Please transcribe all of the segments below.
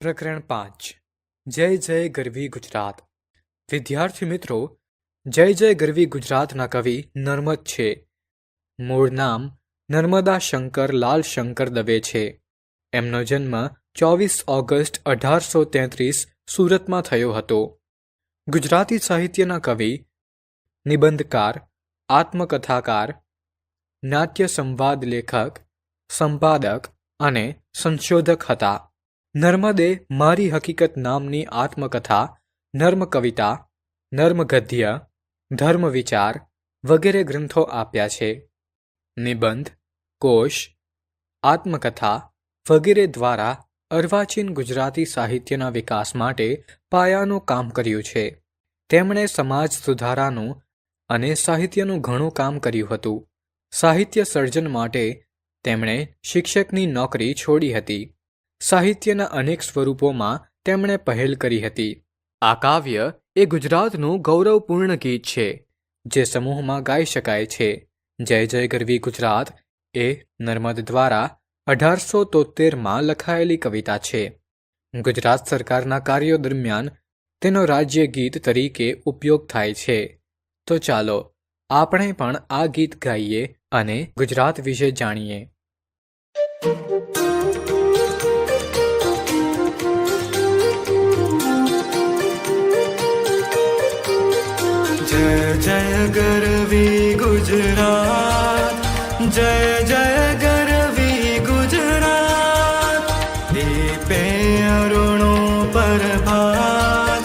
પ્રકરણ પાંચ. જય જય ગરવી ગુજરાત. વિદ્યાર્થી મિત્રો, જય જય ગરવી ગુજરાતના કવિ નર્મદ છે. મૂળ નામ નર્મદા શંકર લાલ શંકર દવે છે. એમનો જન્મ ચોવીસ ઓગસ્ટ અઢારસો તેત્રીસ સુરતમાં થયો હતો. ગુજરાતી સાહિત્યના કવિ, નિબંધકાર, આત્મકથાકાર, નાટ્ય સંવાદ લેખક, સંપાદક અને સંશોધક હતા. નર્મદે મારી હકીકત નામની આત્મકથા નર્મ કવિતા નર્મ ગદ્ય ધર્મ વિચાર વગેરે ગ્રંથો આપ્યા છે. નિબંધ, કોશ, આત્મકથા વગેરે દ્વારા અર્વાચીન ગુજરાતી સાહિત્યના વિકાસ માટે પાયાનું કામ કર્યું છે. તેમણે સમાજ સુધારાનું અને સાહિત્યનું ઘણું કામ કર્યું હતું. સાહિત્ય સર્જન માટે તેમણે શિક્ષકની નોકરી છોડી હતી. સાહિત્યના અનેક સ્વરૂપોમાં તેમણે પહેલ કરી હતી. આ કાવ્ય એ ગુજરાતનું ગૌરવપૂર્ણ ગીત છે, જે સમૂહમાં ગાઈ શકાય છે. જય જય ગરવી ગુજરાત એ નર્મદ દ્વારા અઢારસો તોતેરમાં લખાયેલી કવિતા છે. ગુજરાત સરકારના કાર્યો દરમિયાન તેનો રાજ્ય ગીત તરીકે ઉપયોગ થાય છે. તો ચાલો, આપણે પણ આ ગીત ગાઈએ અને ગુજરાત વિશે જાણીએ. જય જય ગરવી ગુજરાત જય જય ગરવી ગુજરાત દીપે અરુણો પ્રભાત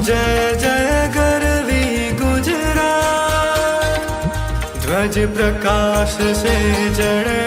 જય જય ગરવી ગુજરાત ધ્વજ પ્રકાશ સે જળ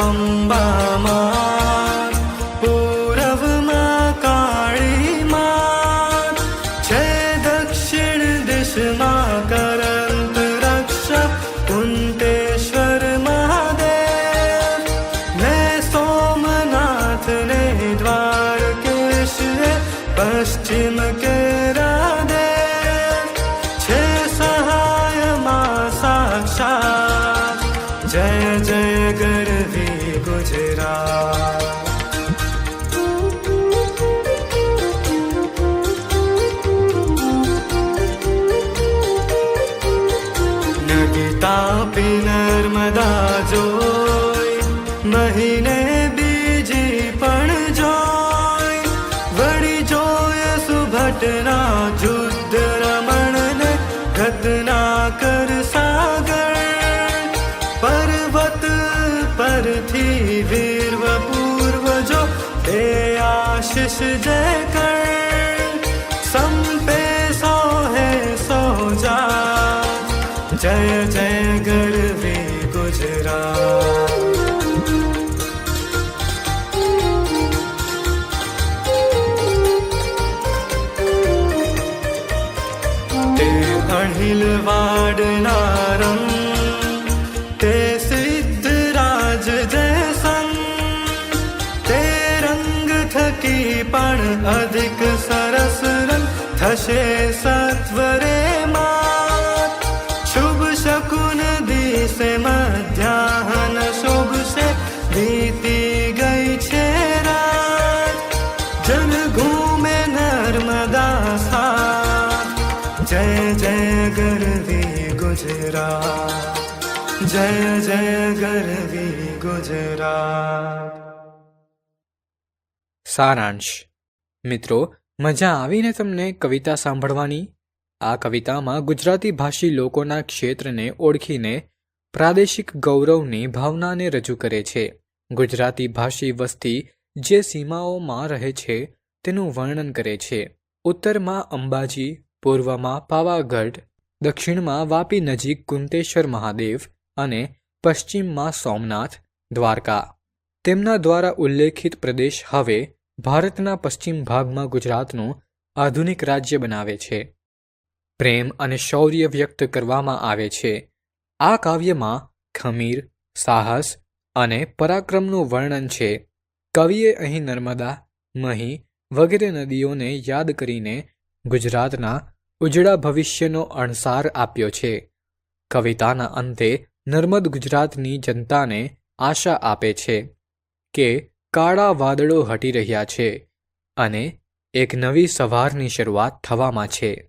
અંબામાં પૂર્વમાં કાળી માં છે દક્ષિણ દિશમાં કરંત રક્ષા કુંતેશ્વર મહાદેવ ને સોમનાથ ને દ્વારકેશ પશ્ચિમ કેરાદેવ ગરવી ગુજરાત નગીતા પી નર્મદા જોઈ મહિને બીજી પણ જોઈ. વળી જોય સુભટના જુદ્ધ आशिष जयगे सोहे सोजा जय जयगर्े गुजरा अहिलवाड नार પણ અધિક સરસ રંગ થશે સત્વરે માત. શુભ શકુન દિશે મધ્યાહન શુભ છે વીતી ગઈ છે રાત. જન ઘૂમે નર્મદા સા જય જય ગરવી ગુજરાત. જય જય ગરવી ગુજરાત. સારાંશ. મિત્રો, મજા આવીને તમને કવિતા સાંભળવાની? આ કવિતામાં ગુજરાતી ભાષી લોકોના ક્ષેત્રને ઓળખીને પ્રાદેશિક ગૌરવની ભાવનાને રજૂ કરે છે. ગુજરાતી ભાષી વસ્તી જે સીમાઓમાં રહે છે, તેનું વર્ણન કરે છે. ઉત્તરમાં અંબાજી, પૂર્વમાં પાવાગઢ, દક્ષિણમાં વાપી નજીક કુંતેશ્વર મહાદેવ અને પશ્ચિમમાં સોમનાથ, દ્વારકા. તેમના દ્વારા ઉલ્લેખિત પ્રદેશ હવે ભારતના પશ્ચિમ ભાગમાં ગુજરાતનું આધુનિક રાજ્ય બનાવે છે. પ્રેમ અને શૌર્ય વ્યક્ત કરવામાં આવે છે. આ કાવ્યમાં ખમીર, સાહસ અને પરાક્રમનું વર્ણન છે. કવિએ અહીં નર્મદા, મહી વગેરે નદીઓને યાદ કરીને ગુજરાતના ઉજળા ભવિષ્યનો અણસાર આપ્યો છે. કવિતાના અંતે નર્મદ ગુજરાતની જનતાને આશા આપે છે કે કાળા વાદળો હટી રહ્યા છે અને એક નવી સવારની શરૂઆત થવામાં છે.